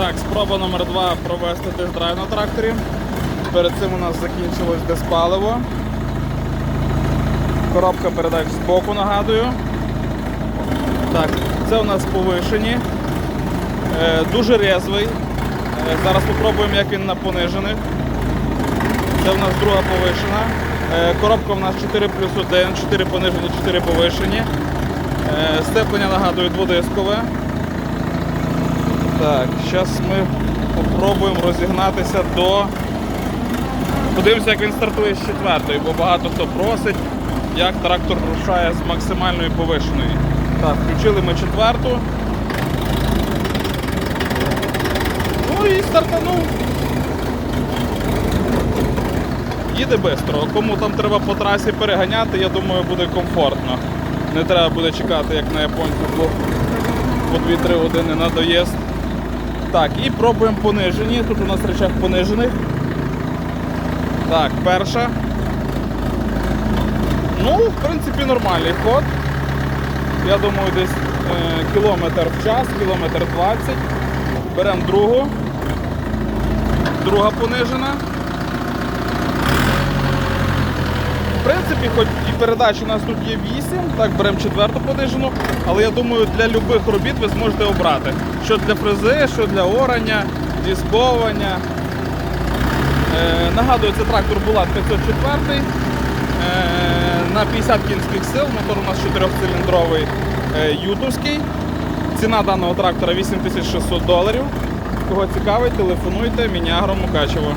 Так, спроба номер два провести тест-драйв на тракторі. Перед цим у нас закінчилось диспаливо. Коробка передач збоку, нагадую. Так, це у нас повишені. Е, дуже резвий. Е, зараз спробуємо, як він на понижених. Це у нас друга повишена. Е, коробка у нас 4 плюс 1, 4 понижені, 4 повишені. Е, сцеплення, нагадую, дводискове. Так, зараз ми спробуємо розігнатися до. Подивимося, як він стартує з четвертої, бо багато хто просить, як трактор рушає з максимальної повишеної. Так, включили ми четверту. Ну і стартанув. Їде швидко. Кому там треба по трасі переганяти, я думаю, буде комфортно. Не треба буде чекати, як на по, по 2-3 години на доїзд. Так, і пробуємо понижені. Тут у нас речах понижених. Так, перша. Ну, в принципі, нормальний ход. Я думаю, десь е, кілометр в час, кілометр 20. Беремо другу. Друга понижена. В принципі, хоч і передач у нас тут є 8, так, беремо четверту понижену, але я думаю, для будь-яких робіт ви зможете обрати. Що для фрези, що для орання, дісковання. Е, нагадую, це трактор Булат 504 е, на 50 кінських сил, мотор у нас 4-циліндровий е, ютовський. Ціна даного трактора 8600 доларів. Кого цікавить, телефонуйте, Мінягро Мукачево.